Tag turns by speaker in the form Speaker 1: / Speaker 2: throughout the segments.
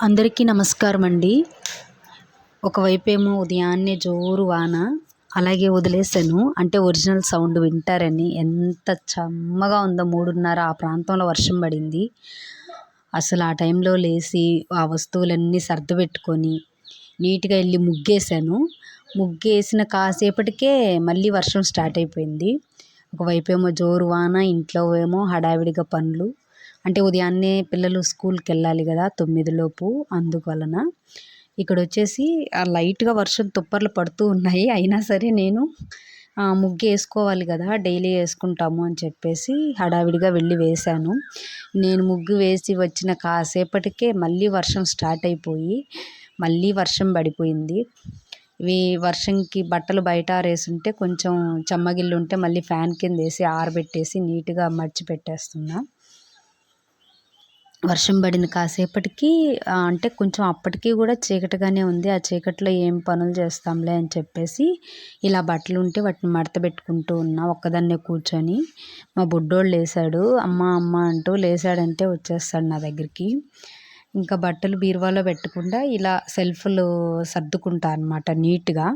Speaker 1: అందరికీ నమస్కారం అండి ఒకవైపేమో ఉదయాన్నే జోరు వాన అలాగే వదిలేసాను అంటే ఒరిజినల్ సౌండ్ వింటారని. ఎంత చమ్మగా ఉందో మూడున్నర ఆ ప్రాంతంలో వర్షం పడింది. అసలు ఆ టైంలో లేచి ఆ వస్తువులన్నీ సర్దుపెట్టుకొని నీట్గా వెళ్ళి ముగ్గేసాను ముగ్గేసిన కాసేపటికే మళ్ళీ వర్షం స్టార్ట్ అయిపోయింది. ఒకవైపేమో జోరు వాన ఇంట్లో ఏమో హడావిడిగా పనులు అంటే ఉదయాన్నే పిల్లలు స్కూల్కి వెళ్ళాలి కదా తొమ్మిదిలోపు అందువలన. ఇక్కడ వచ్చేసి లైట్గా వర్షం తుప్పర్లు పడుతూ ఉన్నాయి. అయినా సరే నేను ముగ్గు వేసుకోవాలి కదా డైలీ వేసుకుంటాము అని చెప్పేసి హడావిడిగా వెళ్ళి వేశాను. నేను ముగ్గు వేసి వచ్చిన కాసేపటికే మళ్ళీ వర్షం స్టార్ట్ అయిపోయి మళ్ళీ వర్షం పడిపోయింది. ఇవి వర్షంకి బట్టలు బయట ఆరేసుంటే కొంచెం చెమ్మగిల్లు ఉంటే మళ్ళీ ఫ్యాన్ కింద వేసి ఆరబెట్టేసి నీట్గా మడిచి పెట్టేస్తున్నా. వర్షం పడిన కాసేపటికి అంటే కొంచెం అప్పటికి కూడా చీకటిగానే ఉంది. ఆ చీకట్లో ఏం పనులు చేస్తాంలే అని చెప్పేసి ఇలా బట్టలు ఉంటే వాటిని మడత పెట్టుకుంటూ ఉన్నా ఒక్కదాన్నే కూర్చొని. మా బుడ్డోడు లేసాడు. అమ్మ అమ్మ అంటూ లేసాడంటే వచ్చేస్తాడు నా దగ్గరికి. ఇంకా బట్టలు బీరువాలో పెట్టకుండా ఇలా సెల్ఫ్లు సర్దుకుంటా అనమాట నీట్గా.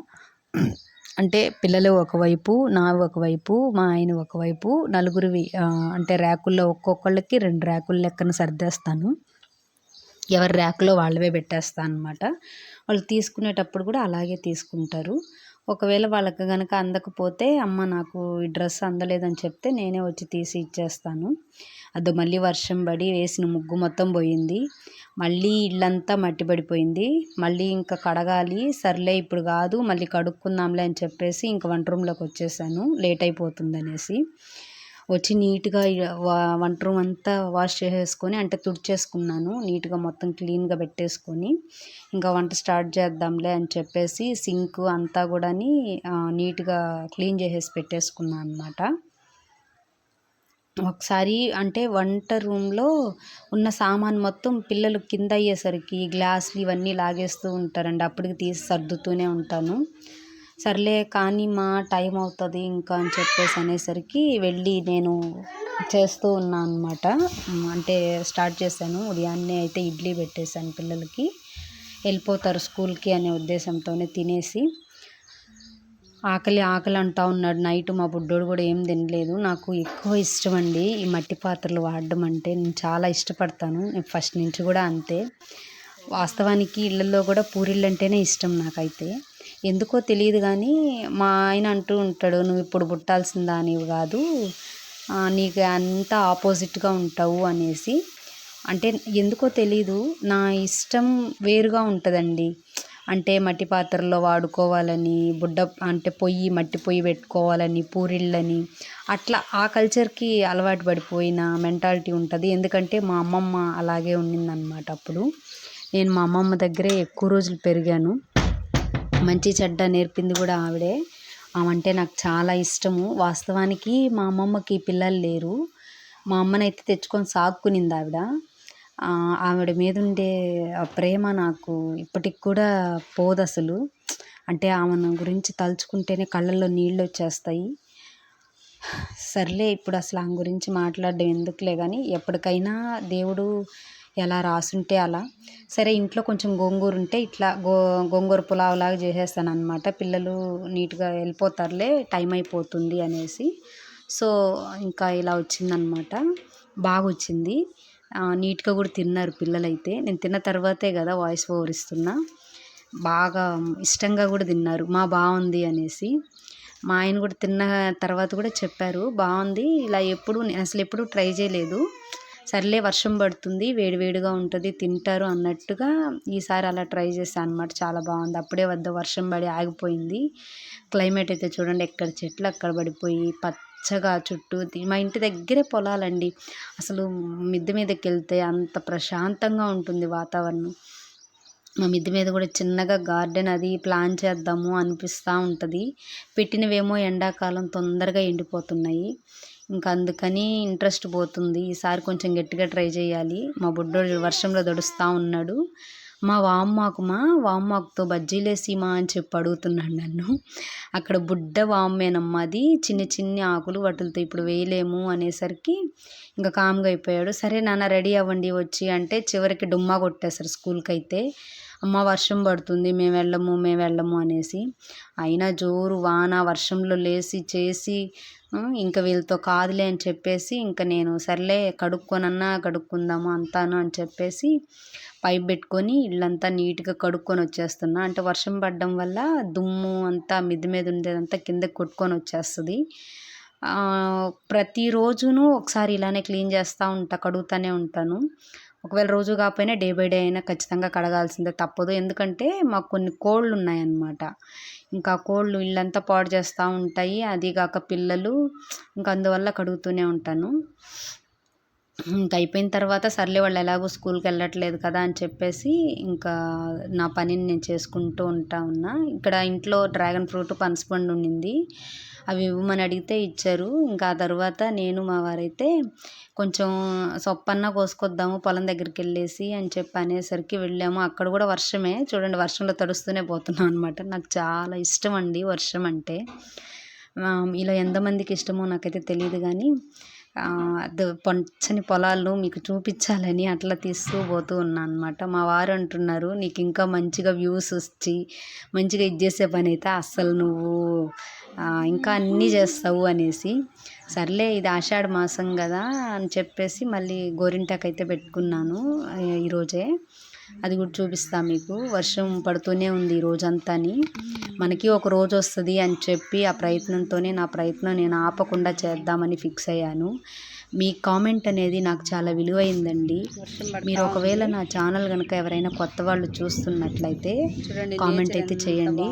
Speaker 1: అంటే పిల్లలు ఒకవైపు నావి ఒకవైపు మా ఆయన ఒకవైపు నలుగురివి అంటే ర్యాకుల్లో ఒక్కొక్కళ్ళకి రెండు ర్యాకుల లెక్కన సర్దేస్తాను. ఎవరి ర్యాకులో వాళ్ళవే పెట్టేస్తాను అనమాట వాళ్ళు తీసుకునేటప్పుడు కూడా అలాగే తీసుకుంటారు. ఒకవేళ వాళ్ళకి కనుక అందకపోతే అమ్మ నాకు ఈ డ్రెస్ అందలేదని చెప్తే నేనే వచ్చి తీసి ఇచ్చేస్తాను. అదో మళ్ళీ వర్షం పడి వేసిన ముగ్గు మొత్తం పోయింది. మళ్ళీ ఇల్లంతా మట్టి పడిపోయింది మళ్ళీ ఇంకా కడగాలి. సర్లే ఇప్పుడు కాదు మళ్ళీ కడుక్కుందాంలే అని చెప్పేసి ఇంక వంట రూమ్లోకి వచ్చేసాను. లేట్ అయిపోతుంది అనేసి వచ్చి నీట్గా వంట రూమ్ అంతా వాష్ చేసేసుకొని అంటే తుడిచేసుకున్నాను. నీట్గా మొత్తం క్లీన్గా పెట్టేసుకొని ఇంకా వంట స్టార్ట్ చేద్దాంలే అని చెప్పేసి సింక్ అంతా కూడా నీట్గా క్లీన్ చేసేసి పెట్టేసుకున్నాను అనమాట ఒకసారి అంటే వంట రూమ్లో ఉన్న సామాన్ మొత్తం పిల్లలు కింద అయ్యేసరికి గ్లాసులు ఇవన్నీ లాగేస్తూ ఉంటారండి. అప్పటికి తీసి సర్దుతూనే ఉంటాను. సర్లే కానీ మా టైం అవుతుంది ఇంకా అని చెప్పేసి అనేసరికి వెళ్ళి నేను చేస్తూ ఉన్నాను అనమాట అంటే స్టార్ట్ చేశాను. ఉదయాన్నే అయితే ఇడ్లీ పెట్టేశాను పిల్లలకి. వెళ్ళిపోతారు స్కూల్కి అనే ఉద్దేశంతోనే తినేసి. ఆకలి ఆకలి అంటా ఉన్నాడు. నైట్ మా బుడ్డోడు కూడా ఏం తినలేదు. నాకు ఎక్కువ ఇష్టం అండి ఈ మట్టి పాత్రలు వాడడం అంటే. నేను చాలా ఇష్టపడతాను. నేను ఫస్ట్ నుంచి కూడా అంతే. వాస్తవానికి ఇళ్ళల్లో కూడా పూరీళ్ళు అంటేనే ఇష్టం నాకైతే. ఎందుకో తెలియదు కానీ మా ఆయన అంటూ ఉంటాడు నువ్వు ఇప్పుడు పుట్టాల్సిందా అనేవి కాదు. నీకు అంతా ఆపోజిట్గా ఉంటావు అనేసి. అంటే ఎందుకో తెలీదు. నా ఇష్టం వేరుగా ఉంటుందండి. అంటే మట్టి పాత్రల్లో వాడుకోవాలని బుడ్డ అంటే పొయ్యి మట్టి పొయ్యి పెట్టుకోవాలని పూరిళ్ళని. అట్లా ఆ కల్చర్కి అలవాటు పడిపోయిన మెంటాలిటీ ఉంటుంది. ఎందుకంటే మా అమ్మమ్మ అలాగే ఉండిందనమాట అప్పుడు. నేను మా అమ్మమ్మ దగ్గరే ఎక్కువ రోజులు పెరిగాను. మంచి చెడ్డ నేర్పింది కూడా ఆవిడే. ఆమంటే నాకు చాలా ఇష్టము. వాస్తవానికి మా అమ్మమ్మకి పిల్లలు లేరు. మా అమ్మనైతే తెచ్చుకొని సాక్కునింది ఆవిడ ఆవిడ మీద ఉండే ప్రేమ నాకు ఇప్పటికి కూడా పోదు అసలు. అంటే ఆమెను గురించి తలుచుకుంటేనే కళ్ళల్లో నీళ్ళు వచ్చేస్తాయి. సర్లే ఇప్పుడు అసలు ఆమె గురించి మాట్లాడడం ఎందుకులే కానీ ఎప్పటికైనా దేవుడు ఎలా రాసుంటే అలా. సరే ఇంట్లో కొంచెం గోంగూర ఉంటే ఇట్లా గో గోంగూర పులావ్ లాగా చేసేస్తాను అనమాట పిల్లలు నీట్గా వెళ్ళిపోతారులే టైం అయిపోతుంది అనేసి. సో ఇంకా ఇలా వచ్చిందనమాట బాగా వచ్చింది నీట్గా కూడా తిన్నారు పిల్లలైతే. నేను తిన్న తర్వాతే కదా వాయిస్ ఓవర్ ఇస్తున్నా. బాగా ఇష్టంగా కూడా తిన్నారు. మా బాగుంది అనేసి. మా ఆయన కూడా తిన్న తర్వాత కూడా చెప్పారు. బాగుంది ఇలా ఎప్పుడు నేను అసలు ఎప్పుడు ట్రై చేయలేదు. సర్లే వర్షం పడుతుంది. వేడివేడిగా ఉంటుంది. తింటారు అన్నట్టుగా ఈసారి అలా ట్రై చేశాను అనమాట చాలా బాగుంది అప్పుడే వద్ద వర్షం పడి ఆగిపోయింది. క్లైమేట్ అయితే చూడండి. ఎక్కడ చెట్లు అక్కడ పడిపోయి పత్ పచ్చగా చుట్టూ మా ఇంటి దగ్గరే పొలాలండి. అసలు మిద్దె మీదకి వెళ్తే అంత ప్రశాంతంగా ఉంటుంది వాతావరణం. మా మిద్దె మీద కూడా చిన్నగా గార్డెన్ అది ప్లాన్ చేద్దాము అనిపిస్తూ ఉంటుంది. పెట్టినవేమో ఎండాకాలం తొందరగా ఎండిపోతున్నాయి. ఇంకా అందుకని ఇంట్రెస్ట్ పోతుంది. ఈసారి కొంచెం గట్టిగా ట్రై చేయాలి. మా బుడ్డోడు వర్షంలో దడుస్తూ ఉన్నాడు. మా వామ్మాకు మా వామ్మాకుతో బజ్జీలేసి మా అని చెప్పి అడుగుతున్నాడు నన్ను. అక్కడ బుడ్డ వామ్మేనమ్మా అది. చిన్న చిన్ని ఆకులు వాటితో ఇప్పుడు వేయలేము అనేసరికి ఇంకా కామ్గా అయిపోయాడు. సరే నాన్న రెడీ అవ్వండి వచ్చి అంటే చివరికి డుమ్మా కొట్టేశారు స్కూల్కి అయితే అమ్మ వర్షం పడుతుంది మేము వెళ్ళము మేము వెళ్ళము అనేసి. అయినా జోరు వాన వర్షంలో లేచి చేసి ఇంకా వీళ్ళతో కాదులే అని చెప్పేసి ఇంకా నేను సర్లే కడుక్కొనన్నా కడుక్కుందాము అంతాను అని చెప్పేసి పైప్ పెట్టుకొని ఇళ్ళంతా నీట్గా కడుక్కొని వచ్చేస్తున్నా. అంటే వర్షం పడడం వల్ల దుమ్ము అంతా మిద్ది మీద ఉండేదంతా కిందకి కొట్టుకొని వచ్చేస్తుంది. ప్రతిరోజును ఒకసారి ఇలానే క్లీన్ చేస్తూ ఉంటా కడుగుతూనే ఉంటాను. ఒకవేళ రోజు కాకపోయినా డే బై డే అయినా ఖచ్చితంగా కడగాల్సిందే తప్పదు. ఎందుకంటే మాకు కొన్ని కోళ్ళు ఉన్నాయన్నమాట ఇంకా కోళ్ళు ఇల్లంతా పాడు చేస్తూ ఉంటాయి. అది కాక పిల్లలు ఇంకా అందువల్ల కడుగుతూనే ఉంటాను. ఇంకా అయిపోయిన తర్వాత సర్లే వాళ్ళు ఎలాగో స్కూల్కి వెళ్ళట్లేదు కదా అని చెప్పేసి ఇంకా నా పనిని నేను చేసుకుంటూ ఉంటా ఉన్నా. ఇక్కడ ఇంట్లో డ్రాగన్ ఫ్రూట్ పనసపండు ఉండింది. అవి ఇవ్వమని అడిగితే ఇచ్చారు. ఇంకా ఆ తర్వాత నేను మా వారైతే కొంచెం సొప్పన్న కోసుకొద్దాము పొలం దగ్గరికి వెళ్ళేసి అని చెప్పి అనేసరికి వెళ్ళాము. అక్కడ కూడా వర్షమే. చూడండి వర్షంలో తడుస్తూనే పోతున్నాం అనమాట నాకు చాలా ఇష్టం అండి వర్షం అంటే. ఇలా ఎంతమందికి ఇష్టమో నాకైతే తెలియదు కానీ పచ్చని పొలాలు మీకు చూపించాలని అట్లా తీస్తూ పోతూ ఉన్నాను అనమాట మా వారు అంటున్నారు నీకు ఇంకా మంచిగా వ్యూస్ వచ్చి మంచిగా ఇది చేసే పని అయితే అస్సలు నువ్వు ఇంకా అన్నీ చేస్తావు అనేసి. సర్లే ఇది ఆషాఢ మాసం కదా అని చెప్పేసి మళ్ళీ గోరింటాకైతే పెట్టుకున్నాను ఈరోజే అది కూడా చూపిస్తా మీకు. వర్షం పడుతూనే ఉంది ఈ రోజంతాని. మనకి ఒక రోజు వస్తుంది అని చెప్పి ఆ ప్రయత్నంతోనే నా ప్రయత్నం నేను ఆపకుండా చేద్దామని ఫిక్స్ అయ్యాను. మీ కామెంట్ అనేది నాకు చాలా విలువైందండి. మీరు ఒకవేళ నా ఛానల్ కనుక ఎవరైనా కొత్త వాళ్ళు చూస్తున్నట్లయితే కామెంట్ అయితే చేయండి.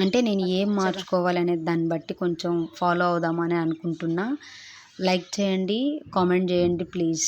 Speaker 1: అంటే నేను ఏం మార్చుకోవాలనే దాన్ని బట్టి కొంచెం ఫాలో అవుదామని అనుకుంటున్నా. లైక్ చేయండి కామెంట్ చేయండి ప్లీజ్